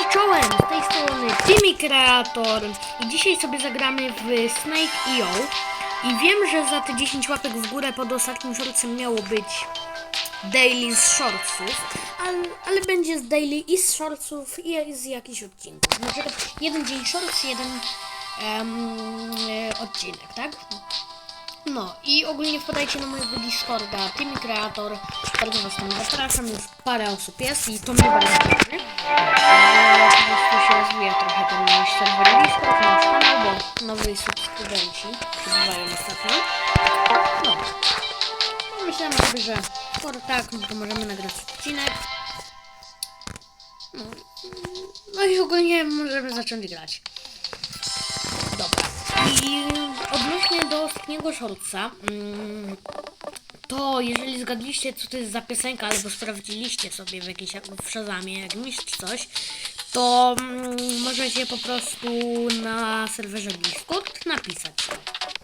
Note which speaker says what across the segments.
Speaker 1: i czołem! Z tej strony Timmy Creator i dzisiaj sobie zagramy w Snake EO i wiem, że za te 10 łapek w górę pod ostatnim shortsem miało być daily z shortsów, ale, ale będzie z daily i z shortsów i z jakichś odcinków. Znaczy jeden dzień shorts, jeden e, odcinek, tak? No i ogólnie wpadajcie na mojego Discorda, Timmy Creator. Bardzo was tam zapraszam, już parę osób jest i to mnie bardzo cieszy. Eee, Po prostu się rozwija trochę ten mój serwer Discord, nasz kanał, bo nowi subskrybenci przybywają ostatnio. No. No, Myślałem sobie, że skoro tak, no to możemy nagrać odcinek. No, no i ogólnie możemy zacząć grać. Dobra. I do ostatniego shortsa, mm, to jeżeli zgadliście, co to jest za piosenka, albo sprawdziliście sobie w jakiejś w Shazamie jakimś czy coś, to mm, możecie po prostu na serwerze Discord napisać.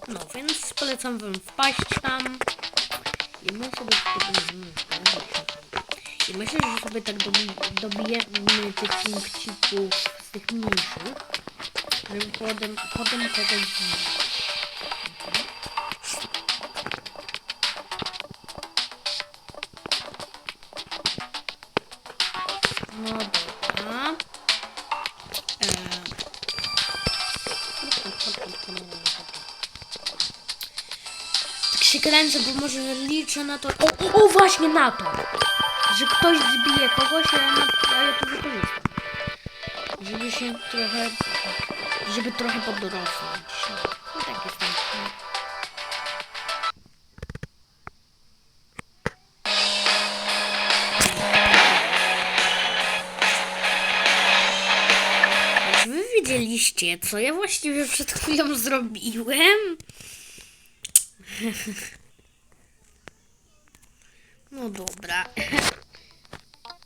Speaker 1: No, więc polecam wam wpaść tam. I my sobie tutaj i myślę, że sobie tak dobi dobijemy tych punkcików z tych mniejszych, żeby potem, potem kogoś kręcę, bo może liczę na to. O, o właśnie na to! Że ktoś zbije kogoś, a ja, a ja to wykorzystam. Żeby się trochę. Żeby trochę podrosnąć. No tak jest. Czy wy widzieliście, co ja właściwie przed chwilą zrobiłem?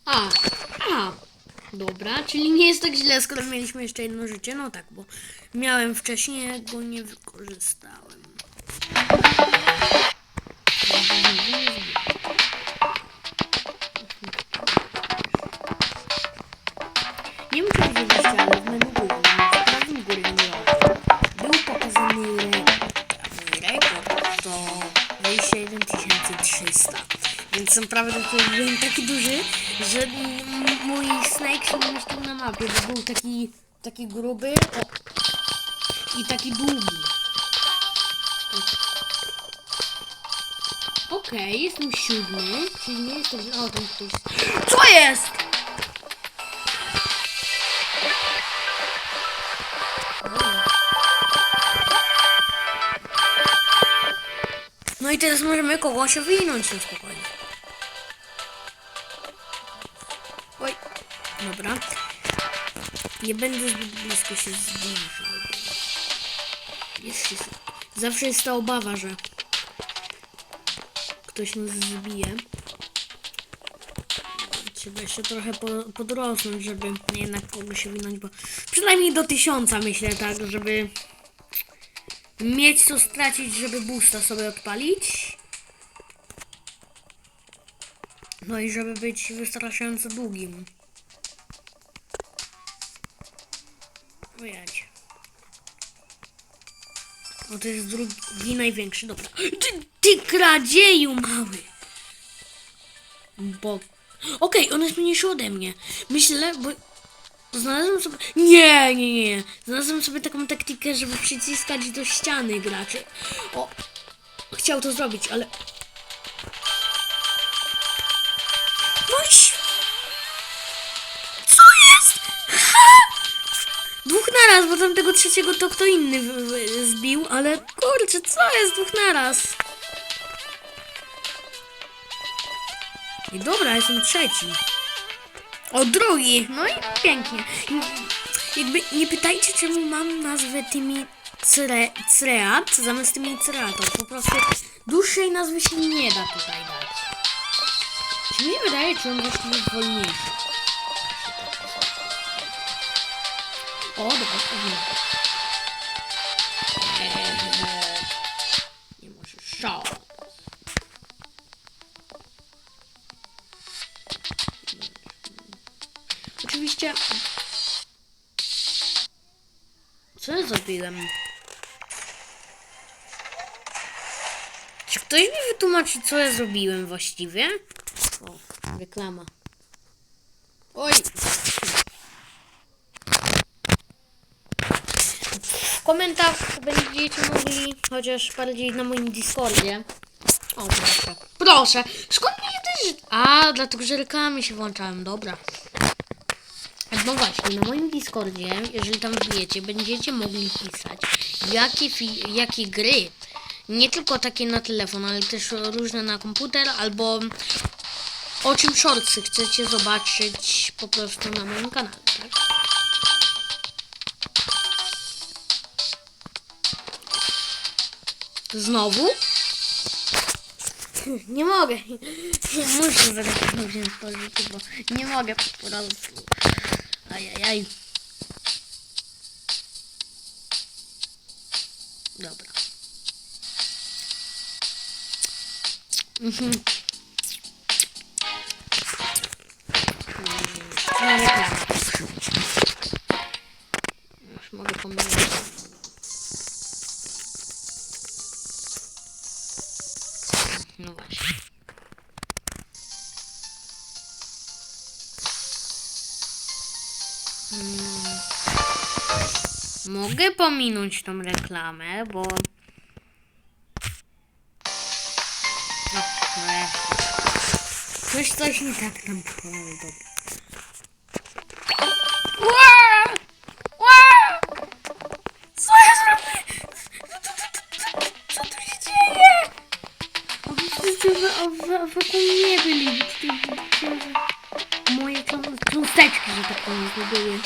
Speaker 1: A, a, dobra, czyli nie jest tak źle, skoro mieliśmy jeszcze jedno życie. No tak, bo miałem wcześniej, go nie wykorzystałem. To był taki duży, że mój Snake się mieścił na mapie, bo był taki, taki gruby o, i taki długi. Okej, jestem siódmy, czyli nie jestem... O, tam ktoś... Co jest? No i teraz możemy kogoś owinąć na. Dobra. Nie będę zbyt blisko się zbliżał. Zawsze jest ta obawa, że ktoś nas zbije. Trzeba jeszcze trochę po, podrosnąć, żeby jednak kogoś owinąć, bo przynajmniej do tysiąca myślę tak, żeby mieć co stracić, żeby boosta sobie odpalić. No i żeby być wystarczająco długim. O, to jest drugi największy, dobra. Ty, ty kradzieju mały! Bo... Okej, on jest mniejszy ode mnie. Myślę, bo... Znalazłem sobie... Nie, nie, nie. Znalazłem sobie taką taktykę, żeby przyciskać do ściany graczy. O! Chciał to zrobić, ale... trzeciego to kto inny zbił, ale kurczę, co jest dwóch naraz? I dobra, jestem trzeci. O, drugi! No i pięknie. Jakby nie pytajcie, czemu mam nazwę tymi cre, Creat zamiast tymi Creator. Po prostu dłuższej nazwy się nie da tutaj dać. Czy mi wydaje, czy on właściwie jest wolniejszy? O, dobra. Zrobiłem? Czy ktoś mi wytłumaczy, co ja zrobiłem właściwie? O, reklama. Oj! W komentarzach będziecie mogli, chociaż bardziej na moim Discordzie. O, proszę. Proszę! Skąd mi. A, dlatego, że reklamy się włączałem, dobra. No właśnie, na moim Discordzie, jeżeli tam wbijecie, będziecie mogli pisać, jakie, jakie gry, nie tylko takie na telefon, ale też różne na komputer, albo o czym shortsy chcecie zobaczyć po prostu na moim kanale, tak? Znowu? Nie mogę. Nie muszę zaraz wziąć bo nie mogę po prostu. Ajajaj. Dobra. Mhm. Mogę pominąć tą reklamę, bo... No, no. Coś, coś nie tak tam! Ła! Co ja? Co tu się dzieje? Wszyscy wokół mnie byli. Moje cząs- cząsteczki, że tak powiem, były.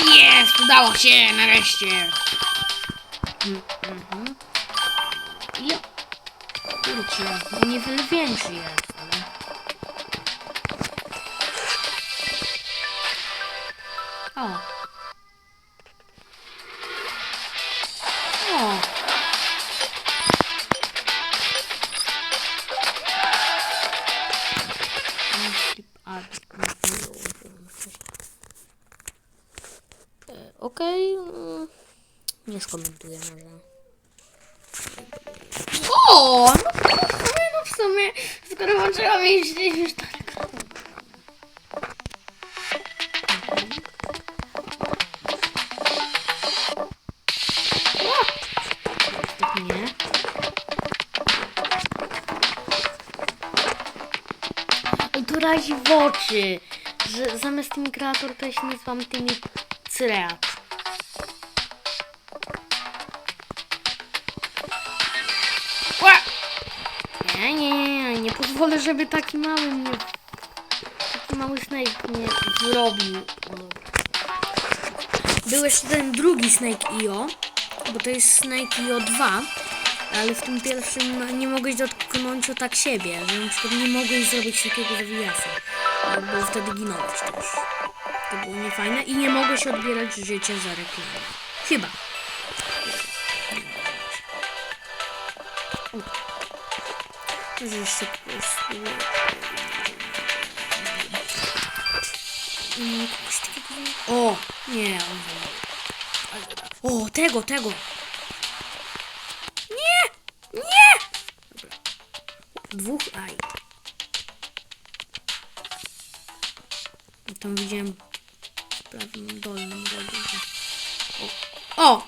Speaker 1: Jest! Udało się! Nareszcie! Mm, mhm. Ja... Kurczę, no niewiele większy jest, może. O! No, w sumie, no w sumie, skoro włączyłam już, już tak. Nie. I tu razi w oczy, że zamiast tymi kreator to ja się nazywam tymi cyreat. Pozwolę, żeby taki mały mnie, taki mały Snake mnie zrobił. O. Był jeszcze ten drugi Snake IO, bo to jest Snake IO 2, ale w tym pierwszym nie mogłeś dotknąć o tak siebie, że na przykład nie mogłeś zrobić takiego zawijasa, bo wtedy ginąłeś też. To było niefajne i nie mogłeś odbierać życia za reklamę. Chyba. Może jeszcze po prostu... Mm, kogoś takiego... O! Nie. O, tego, tego! Nie! Nie! Dobra. Dwóch, aj. Tam widziałem prawym dolnym rogu. że- O! O!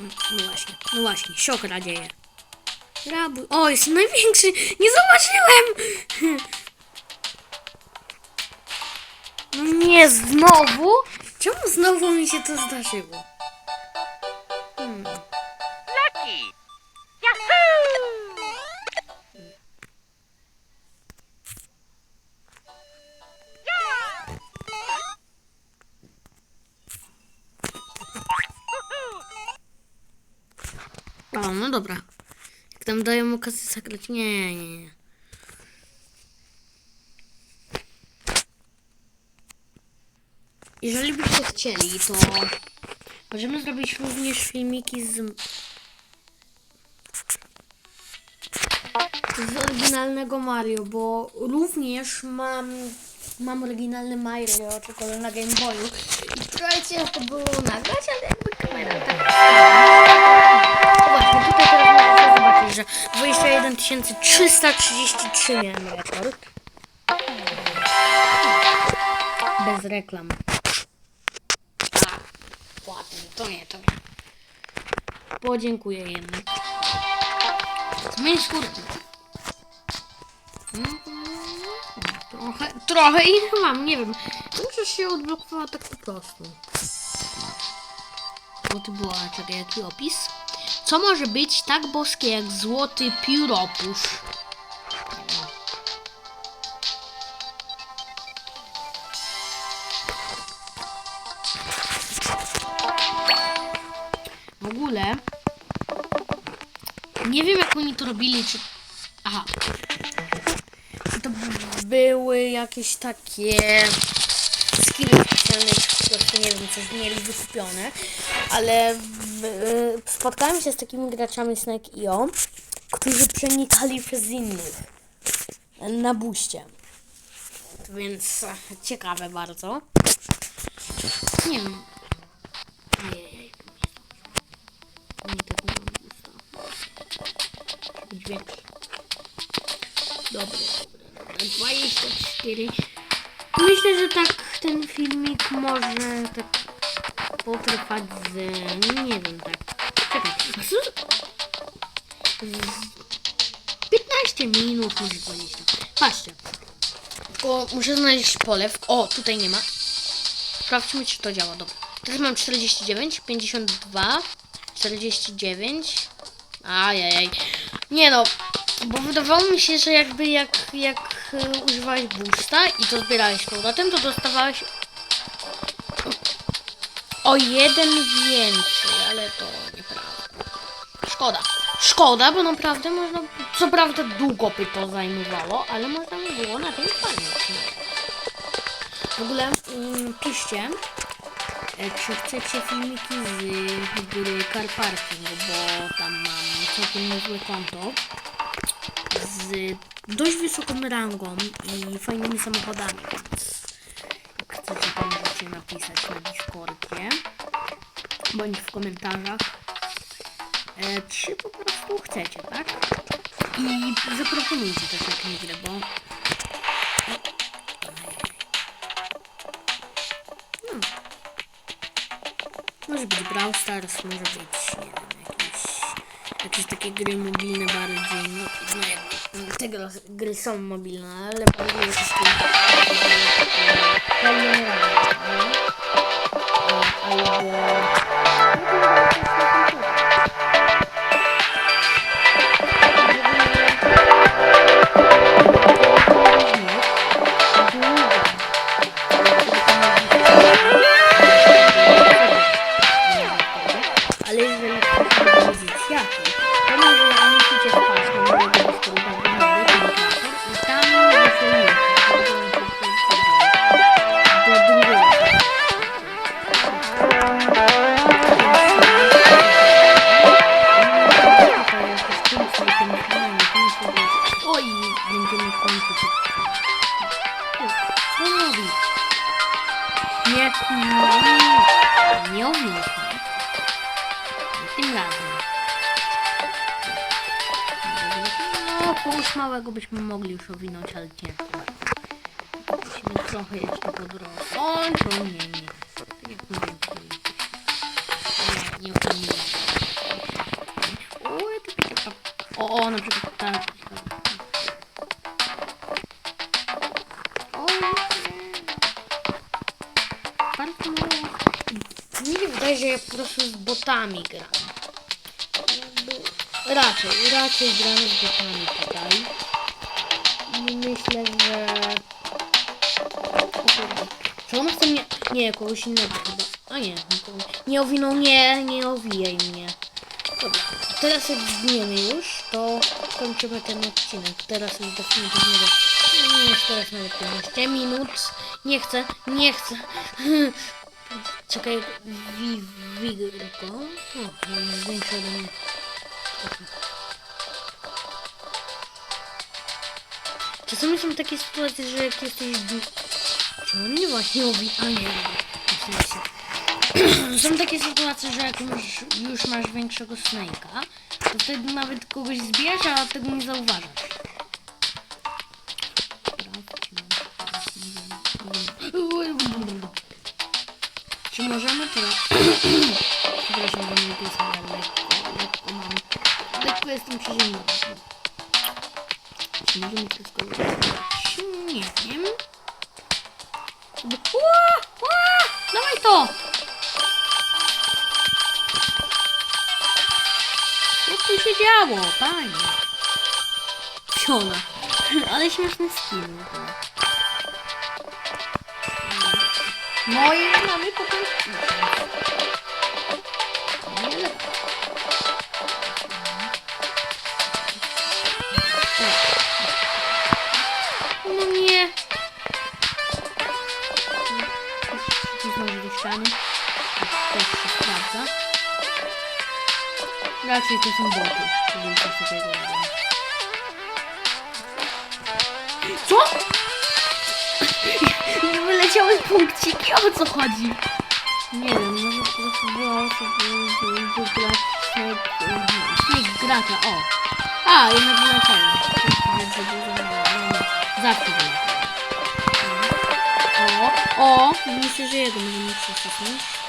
Speaker 1: No właśnie, no właśnie, siok radzieje. Rabuj. O, jest największy! Nie zobaczyłem! No nie, znowu? Czemu znowu mi się to zdarzyło? Tam dają okazję zagrać? Nie, nie, nie. jeżeli byście chcieli, to możemy zrobić również filmiki z z oryginalnego Mario, bo również mam mam oryginalny Mario, tylko na Game Boyu i trochę ciężko było nagrać, ale jakby kamera tak Właśnie, tutaj teraz że 21 333 miałem rekord. Bez reklam. A, ładnie, to nie, to nie. Podziękuję jednak. Zmień skórki. Trochę, trochę i mam, nie wiem. Może się odblokowała tak po prostu. Bo to była, czekaj, jaki opis? Co może być tak boskie jak złoty pióropusz? W ogóle nie wiem jak oni to robili, czy... Aha. Czy to były jakieś takie czy po prostu nie wiem, coś mieli wykupione, ale y, spotkałem się z takimi graczami Snake.io, którzy przenikali przez innych na buście. Więc e, ciekawe bardzo. Nie wiem. Ajajaj. Nie tak nie mam busta. Dźwięk. Dobra, dobra, dobra. 24. Myślę, że tak ten filmik może tak potrwać z... nie wiem, tak. Czekaj? Z 15 minut, może 20. Patrzcie. Tylko muszę znaleźć pole. W... O, tutaj nie ma. Sprawdźmy, czy to działa. Dobra. Teraz mam 49, 52, 49. Ajajaj. Nie no, bo wydawało mi się, że jakby jak, jak y, używałeś boosta i to zbierałeś powrotem, to dostawałeś o jeden więcej, ale to nieprawda. Szkoda. Szkoda, bo naprawdę można, co prawda długo by to zajmowało, ale można by było na tym pamięć. W ogóle mm, piszcie, czy chcecie filmiki z gry Car Parking, bo tam mam całkiem niezłe konto dość wysoką rangą i fajnymi samochodami, chcecie możecie napisać na Discordzie bądź w komentarzach e, czy po prostu chcecie, tak? I zaproponujcie też jakąś grę, bo Hmm. Może być Brawl Stars, jakieś, jakieś takie gry mobilne bardziej, no, no te gry, są mobilne, ale bardziej pełnorazowe, no. O, albo... Małego byśmy mogli już owinąć, ale ciężko. Musimy trochę jeszcze podrosnąć. O nie, nie. Tak jak mówię, nie, nie owinąć. O. O, na przykład tak. O. Bardzo mało. Mi się wydaje, że ja po prostu z botami gram. Raczej, raczej gram z botami tutaj. I myślę, że... O. Czy on chce mnie... Nie, kogoś innego chyba. A nie, nikogo... Nie owinął, nie, nie owijaj mnie. Dobra, teraz jak zgniemy już, to kończymy ten odcinek. Teraz już definitywnie do... Nie jest teraz nawet 15 minut. Nie chcę, nie chcę. Czekaj, wi, wigo. O, on jest większy ode mnie. Czasami są takie sytuacje, że jak jesteś... du- Czy on nie właśnie mówi? A nie, w sensie. Są takie sytuacje, że jak już, już masz większego snake'a, to wtedy nawet kogoś zbierz, a tego nie zauważasz. Jestem przeziębiony. Czy możemy to skończyć? Nie wiem. Ła! Ła! Dawaj to! Co tu się działo, panie? Fiona. Ale śmieszny skin. I mamy potem... sprawdza. Raczej to są boty. Co? Nie wyleciały punkciki, o co chodzi? Nie wiem, może po prostu było sobie wygrać Snake gracza, o. A, jednak wyleciały. No, no, Zawsze wyleciały. O, o, myślę, że jego możemy przesunąć.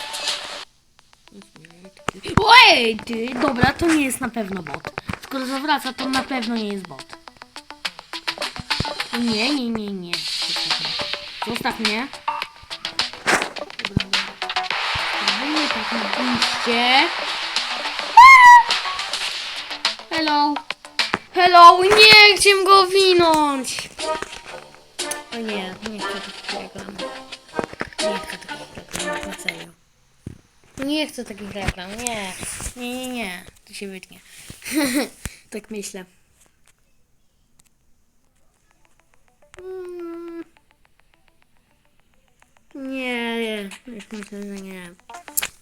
Speaker 1: Ojej, ty, dobra, to nie jest na pewno bot. Skoro zawraca, to na pewno nie jest bot. Nie, nie, nie, nie. Zostaw mnie. Zrobimy tak na pójście. Hello. Hello, nie, chciałem go winąć. O nie, nie chcę takiego reklamy. Nie chcę takiego reklamy, na serio. Nie chcę takich reklam, nie. Nie, nie, nie. To się wytnie. tak myślę. Mm. Nie, nie. Już myślę, że nie.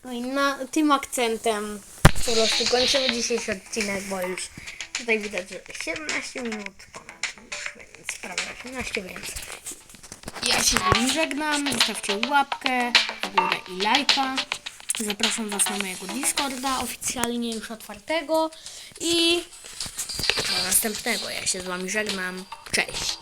Speaker 1: No i na tym akcentem po prostu kończymy dzisiejszy odcinek, bo już tutaj widać, że 17 minut ponad już, więc prawie 18, więc ja się z wami żegnam. Zostawcie łapkę górę i lajka. Zapraszam Was na mojego Discorda oficjalnie już otwartego i do następnego. Ja się z Wami żegnam. Cześć.